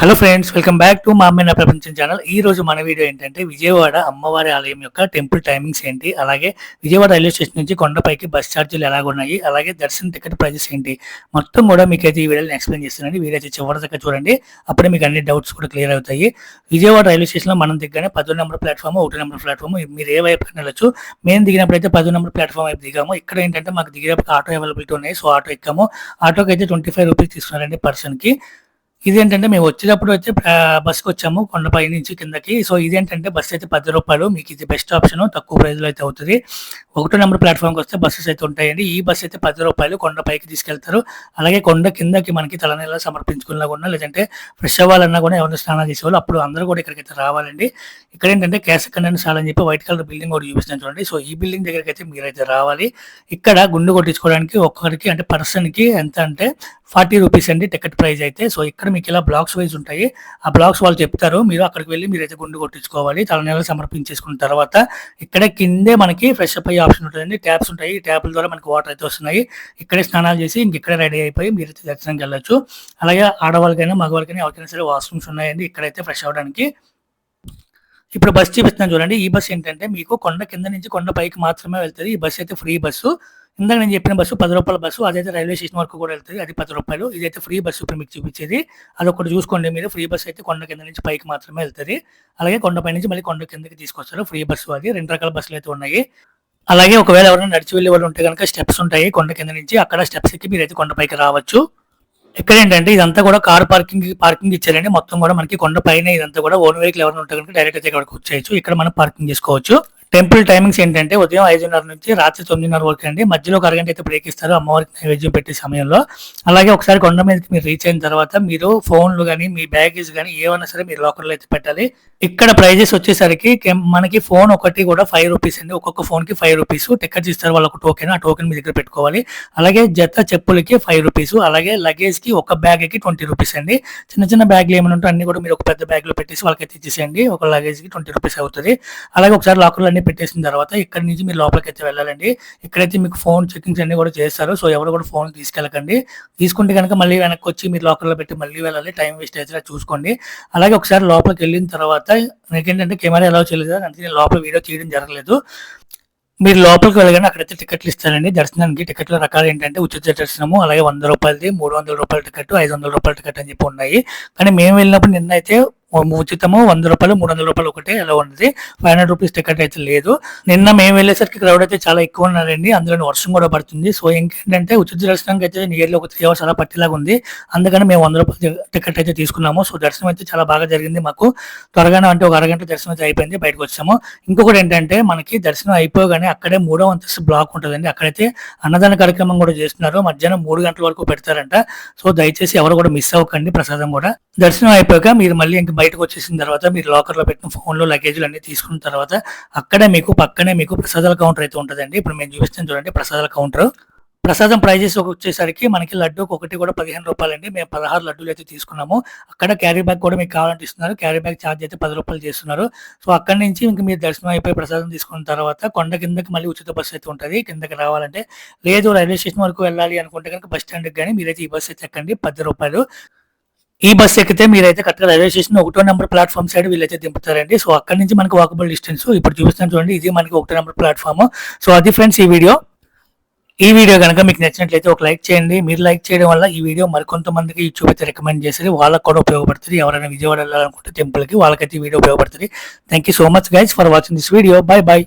Hello friends welcome back to మా అమ్మాయి ప్రపంచం ఛానల్ ఈ రోజు మన వీడియో ఏంటంటే విజయవాడ అమ్మవారి ఆలయం యొక్క టెంపుల్ టైమింగ్స్ ఏంటి? అలాగే విజయవాడ రైల్వే స్టేషన్ నుంచి కొండపైకి బస్ ఛార్జీలు ఎలాగ ఉన్నాయి? అలాగే దర్శన టికెట్ ప్రైజెస్ ఏంటి? మొత్తం కూడా మీకు అయితే ఈ వీడియోని ఎక్స్ప్లెయిన్ చేస్తున్నాను. వీడియో అయితే చివరి చూడండి. అప్పుడే మీకు అన్ని డౌట్స్ కూడా క్లియర్ అవుతాయి. విజయవాడ రైల్వే స్టేషన్లో మనం దిగ్గానే పదో నెంబర్ ప్లాట్ఫామ్ ఒకటి నెంబర్ ప్లాట్ఫామ్ మీరు ఏ వైపు వెళ్ళొచ్చు. మేము దిగినప్పుడు అయితే పదో నెంబర్ ప్లాట్ఫామ్ వైపు దిగాము. ఇక్కడ ఏంటంటే మాకు దిగినప్పుడు ఆటో అవైలబిలిటీ ఉన్నాయి. సో ఆటో ఎక్కాము. ఆటోకి అయితే ట్వంటీ ఫైవ్ రూపీస్ తీసుకున్నారండి పర్సన్కి ఇదేంటంటే మేము వచ్చేటప్పుడు వచ్చి ఆ, బస్కి వచ్చాము కొండపై నుంచి కిందకి. సో ఇదేంటంటే బస్సు అయితే పది రూపాయలు మీకు ఇది బెస్ట్ ఆప్షన్ తక్కువ ప్రైస్లో అయితే అవుతుంది. ఒకటో నెంబర్ ప్లాట్ఫామ్కి వస్తే బస్సెస్ అయితే ఉంటాయండి. ఈ బస్ అయితే పది రూపాయలు కొండపైకి తీసుకెళ్తారు. అలాగే కొండ కిందకి మనకి తలనీళ్ళ సమర్పించుకున్నా కూడా లేదంటే ఫ్రెష్ అవ్వాలన్నా కూడా ఎవరైనా స్నానం చేసేవాళ్ళు అప్పుడు అందరూ కూడా ఇక్కడికి అయితే రావాలండి. ఇక్కడ ఏంటంటే కేశకండని సాల్ అని చెప్పి వైట్ కలర్ బిల్డింగ్ కూడా చూపిస్తున్నాను చూడండి. సో ఈ బిల్డింగ్ దగ్గరికి అయితే మీరైతే రావాలి. ఇక్కడ గుండు కొట్టించుకోవడానికి ఒక్కరికి అంటే పర్సన్కి ఎంత అంటే ఫార్టీ రూపీస్ అండి టికెట్ ప్రైస్ అయితే. సో ఇక్కడ మీకు ఇలా బ్లాక్స్ వైజ్ ఉంటాయి. ఆ బ్లాక్స్ వాళ్ళు చెప్తారు. మీరు అక్కడికి వెళ్ళి మీరైతే గుండు కొట్టించుకోవాలి. తలనీళ్ళు సమర్పించేసుకున్న తర్వాత ఇక్కడ కిందే మనకి ఫ్రెష్ అప్ అయ్యే ఆప్షన్ ఉంటుందండి ట్యాప్స్ ఉంటాయి. ఈ ట్యాప్ల ద్వారా మనకి వాటర్ అయితే వస్తున్నాయి. ఇక్కడే స్నానాలు చేసి ఇంకెక్కడే రెడీ అయిపోయి మీరైతే దర్శనంకి వెళ్ళొచ్చు. అలాగే ఆడవాళ్ళకైనా మగవాళ్ళకైనా ఎవరికైనా సరే వాష్రూమ్స్ ఉన్నాయండి. ఇక్కడైతే ఫ్రెష్ అవ్వడానికి. ఇప్పుడు బస్ చూపిస్తున్నాను చూడండి. ఈ బస్ ఏంటంటే మీకు కొండ కింద నుంచి కొండ పైకి మాత్రమే వెళ్తుంది. ఈ బస్ అయితే ఫ్రీ బస్సు ఇందాక నేను చెప్పిన బస్సు పది రూపాయల బస్సు అదైతే రైల్వే స్టేషన్ వరకు కూడా వెళ్తుంది అది పది రూపాయలు. ఇదైతే ఫ్రీ బస్సు ఇప్పుడు మీకు చూపించేది. అది ఒకటి చూసుకోండి మీరు ఫ్రీ బస్ అయితే కొండ కింద నుంచి పైకి మాత్రమే వెళ్తుంది. అలాగే కొండపై నుంచి మళ్ళీ కొండ కిందకి తీసుకొస్తారు ఫ్రీ బస్సు అది. రెండు రకాల బస్సులు అయితే ఉన్నాయి. అలాగే ఒకవేళ ఎవరైనా నడిచి వెళ్ళే వాళ్ళు ఉంటే కనుక స్టెప్స్ ఉంటాయి కొండ కింద నుంచి అక్కడ స్టెప్స్ ఎక్కి మీరైతే కొండపైకి రావచ్చు. ఇక్కడ ఏంటంటే ఇదంతా కూడా కార్ పార్కింగ్ పార్కింగ్ ఇచ్చారండి. మొత్తం కూడా మనకి కొండ పైన ఇదంతా కూడా ఓన్ వెహికల్ ఎవరైనా ఉంటే కనుక డైరెక్ట్ అయితే ఇక్కడికి వచ్చేయచ్చు. ఇక్కడ మనం పార్కింగ్ చేసుకోవచ్చు. టెంపుల్ టైమింగ్స్ ఏంటంటే ఉదయం ఐదున్నర నుంచి రాత్రి తొమ్మిదిన్నర వరకు అండి. మధ్యలో ఒక అరగంట అయితే బ్రేక్ ఇస్తారు. అమ్మవారికి నైవేద్యం పెట్టే సమయంలో. అలాగే ఒకసారి కొండ మీదకి మీరు రీచ్ అయిన తర్వాత మీరు ఫోన్లు కానీ మీ బ్యాగేజ్ కానీ ఏమైనా సరే మీరు లాకర్లో అయితే పెట్టాలి. ఇక్కడ ప్రైజెస్ వచ్చేసరికి మనకి ఫోన్ ఒకటి కూడా ఫైవ్ రూపీస్ అండి. ఒక్కొక్క ఫోన్కి ఫైవ్ రూపీస్ టికెట్స్ ఇస్తారు వాళ్ళకి టోకెన్ ఆ టోకెన్ మీ దగ్గర పెట్టుకోవాలి. అలాగే జత చెప్పులకి ఫైవ్ రూపీస్ అలాగే లగేజ్కి ఒక బ్యాగ్కి ట్వంటీ రూపీస్ అండి. చిన్న చిన్న బ్యాగ్లు ఏమైనా ఉంటే అన్ని కూడా మీరు ఒక పెద్ద బ్యాగ్లో పెట్టేసి వాళ్ళకైతే ఇచ్చేసేయండి. ఒక లగేజ్కి ట్వంటీ రూపీస్ అవుతుంది. అలాగే ఒకసారి లాకర్లు అన్ని పెట్టేసిన తర్వాత ఇక్కడ నుంచి మీరు లోపలికి అయితే వెళ్ళాలండి. ఇక్కడైతే మీకు ఫోన్ చెకింగ్స్ అన్ని కూడా చేస్తారు. సో ఎవరు కూడా ఫోన్ తీసుకెళ్ళకండి. తీసుకుంటే కనుక మళ్ళీ వెనక్కి వచ్చి మీరు లోకల్లో పెట్టి మళ్ళీ వెళ్ళాలి. టైం వేస్ట్ అయితే చూసుకోండి. అలాగే ఒకసారి లోపలికి వెళ్ళిన తర్వాత నాకేంటంటే కెమెరా ఎలా చేయలేదు. అందుకే నేను లోపల వీడియో తీయడం జరగలేదు. మీరు లోపలికి వెళ్ళగానే అక్కడైతే టికెట్లు ఇస్తారండి. దర్శనానికి టికెట్ల రకాలు ఏంటంటే ఉచిత దర్శనము అలాగే వంద రూపాయలది మూడు వందల రూపాయల టికెట్ ఐదు వందల రూపాయల టికెట్ అని చెప్పి ఉన్నాయి. కానీ మేము వెళ్ళినప్పుడు నిన్న అయితే ఉచితము వంద రూపాయలు మూడు వందల రూపాయలు ఒకటే అలా ఉన్నది? ఫైవ్ హండ్రెడ్ రూపీస్ టికెట్ అయితే లేదు. నిన్న మేము వెళ్ళేసరికి క్రౌడ్ అయితే చాలా ఎక్కువ ఉన్నారండి. అందులో వర్షం కూడా పడుతుంది. సో ఇంకేంటంటే ఉచిత దర్శనానికి అయితే నియర్లీ ఒక త్రీ అవర్స్ అలా పట్టేలాగా ఉంది. అందుకని మేము వంద రూపాయలు టికెట్ అయితే తీసుకున్నాము. సో దర్శనం అయితే చాలా బాగా జరిగింది మాకు. త్వరగానే అంటే ఒక అరగంట దర్శనం అయితే అయిపోయింది బయటకు వచ్చాము. ఇంకొకటి ఏంటంటే మనకి దర్శనం అయిపోగానే అక్కడే మూడో అంతస్తు బ్లాక్ ఉంటుందండి. అక్కడైతే అన్నదాన కార్యక్రమం కూడా చేస్తున్నారు. మధ్యాహ్నం మూడు గంటల వరకు పెడతారంట. సో దయచేసి ఎవరు కూడా మిస్ అవ్వకండి ప్రసాదం కూడా. దర్శనం అయిపోయాక మీరు మళ్ళీ ఇంకా బయటకు వచ్చేసిన తర్వాత మీరు లాకర్లో పెట్టిన ఫోన్లో లగేజ్లు అన్ని తీసుకున్న తర్వాత అక్కడే మీకు పక్కనే మీకు ప్రసాదాల కౌంటర్ అయితే ఉంటుందండి. ఇప్పుడు మేము చూపిస్తాను చూడండి ప్రసాదాల కౌంటర్. ప్రసాదం ప్రైజెస్ వచ్చేసరికి మనకి లడ్డు ఒకటి కూడా పదిహేను రూపాయలండి. మేము పదహారు లడ్డూలు అయితే తీసుకున్నాము. అక్కడ క్యారీ బ్యాగ్ కూడా మీకు కావాలంటే ఇస్తున్నారు. క్యారీ బ్యాగ్ ఛార్జ్ అయితే పది రూపాయలు చేస్తున్నారు. సో అక్కడ నుంచి ఇంక మీరు దర్శనం అయిపోయి ప్రసాదం తీసుకున్న తర్వాత కొండ కిందకి మళ్ళీ ఉచిత బస్సు అయితే ఉంటుంది. కిందకి రావాలంటే లేదు రైల్వే స్టేషన్ వరకు వెళ్ళాలి అనుకుంటే కనుక బస్ స్టాండ్కి కానీ మీరైతే ఈ బస్సు అయితే ఎక్కండి. పది రూపాయలు. ఈ బస్ ఎక్కితే మీరైతే కరెక్ట్గా రైల్వే స్టేషన్ ఒకటో నెంబర్ ప్లాట్ఫామ్ సైడ్ వీళ్ళైతే దింపుతారండి. సో అక్కడ నుంచి మనకి వాకబుల్ డిస్టెన్స్ ఇప్పుడు చూపిస్తాను చూడండి. ఇది మనకి ఒకటో నెంబర్ ప్లాట్ఫామ్. సో అది ఫ్రెండ్స్ ఈ వీడియో. ఈ వీడియో కనుక మీకు నచ్చినట్లయితే ఒక లైక్ చేయండి. మీరు లైక్ చేయడం వల్ల ఈ వీడియో మరికొంతమందికి యూట్యూబ్ అయితే రికమెండ్ చేసేది. వాళ్ళకి కూడా ఉపయోగపడుతుంది. ఎవరైనా విజయవాడ వెళ్ళాలనుకుంటే టెంపుల్కి వాళ్ళకైతే ఈ వీడియో ఉపయోగపడుతుంది. Thank you so much guys for watching this video. Bye bye.